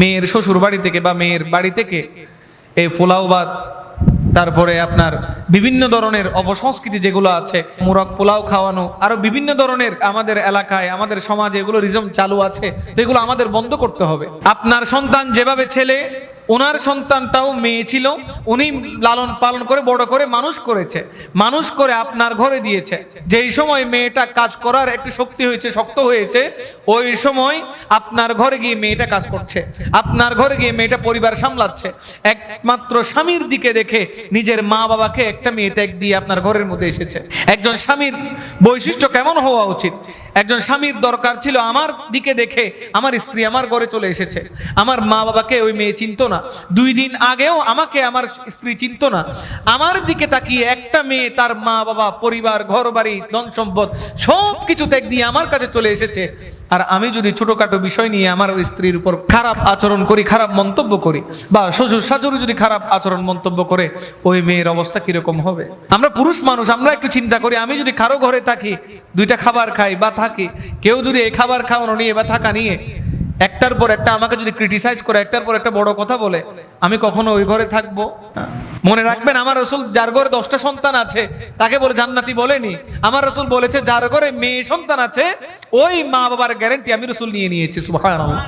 মেয়ের শ্বশুর বাড়ি থেকে বা মেয়ের বাড়ি থেকে এই পোলাও ভাত, তারপরে আপনার বিভিন্ন ধরনের অপসংস্কৃতি যেগুলো আছে, মুরগ পোলাও খাওয়ানো, আরও বিভিন্ন ধরনের আমাদের এলাকায়, আমাদের সমাজে এগুলো রিজম চালু আছে, তো এগুলো আমাদের বন্ধ করতে হবে। আপনার সন্তান যেভাবে ছেলে ওনার সন্তানটাও মেয়ে ছিল, উনি লালন পালন করে, বড় করে মানুষ করেছে। মানুষ করে আপনার ঘরে দিয়েছে। যেই সময় মেয়েটা কাজ করার একটু শক্তি হয়েছে, শক্ত হয়েছে, ওই সময় আপনার ঘরে গিয়ে মেয়েটা কাজ করছে। আপনার ঘরে গিয়ে মেয়েটা পরিবার সামলাচ্ছে। একমাত্র স্বামীর দিকে দেখে নিজের মা বাবাকে একটা মেয়ে ত্যাগ দিয়ে আপনার ঘরের মধ্যে এসেছে। একজন স্বামীর বৈশিষ্ট্য কেমন হওয়া উচিত? একজন স্বামীর দরকার ছিল আমার দিকে দেখে আমার স্ত্রী আমার ঘরে চলে এসেছে। আমার মা বাবাকে ওই মেয়ে চিনত না। দুই দিন আগেও আমাকে আমার স্ত্রী চিনত না। আমার দিকে তাকিয়ে একটা মেয়ে তার মা বাবা, পরিবার ঘর বাড়ি ধন সম্পদ সব কিছু ত্যাগ দিয়ে আমার কাছে চলে এসেছে। আর আমি যদি ছোটোখাটো বিষয় নিয়ে আমার স্ত্রীর উপর খারাপ আচরণ করি, খারাপ মন্তব্য করি, বা শ্বশুর শাশুড়ি যদি খারাপ আচরণ মন্তব্য করে, ওই মেয়ের অবস্থা কীরকম হবে? আমরা পুরুষ মানুষ, আমরা একটু চিন্তা করি, আমি যদি কারও ঘরে থাকি, দুইটা খাবার খাই বা থাকি, কেউ যদি এই খাবার খাওয়ানো নিয়ে বা থাকা নিয়ে একটার পর একটা আমাকে যদি ক্রিটিসাইজ করে, একটার পর একটা বড় কথা বলে, আমি কখনো ওই ঘরে থাকব? মনে রাখবেন, আমার রসুল যার ঘরে দশটা সন্তান আছে, তাকে বলে জান্নাতি বলেনি। আমার রসুল বলেছে, যার ঘরে মেয়ে সন্তান আছে, ওই মা বাবার গ্যারেন্টি আমি রসুল নিয়ে নিয়েছি, সুবহানাল্লাহ।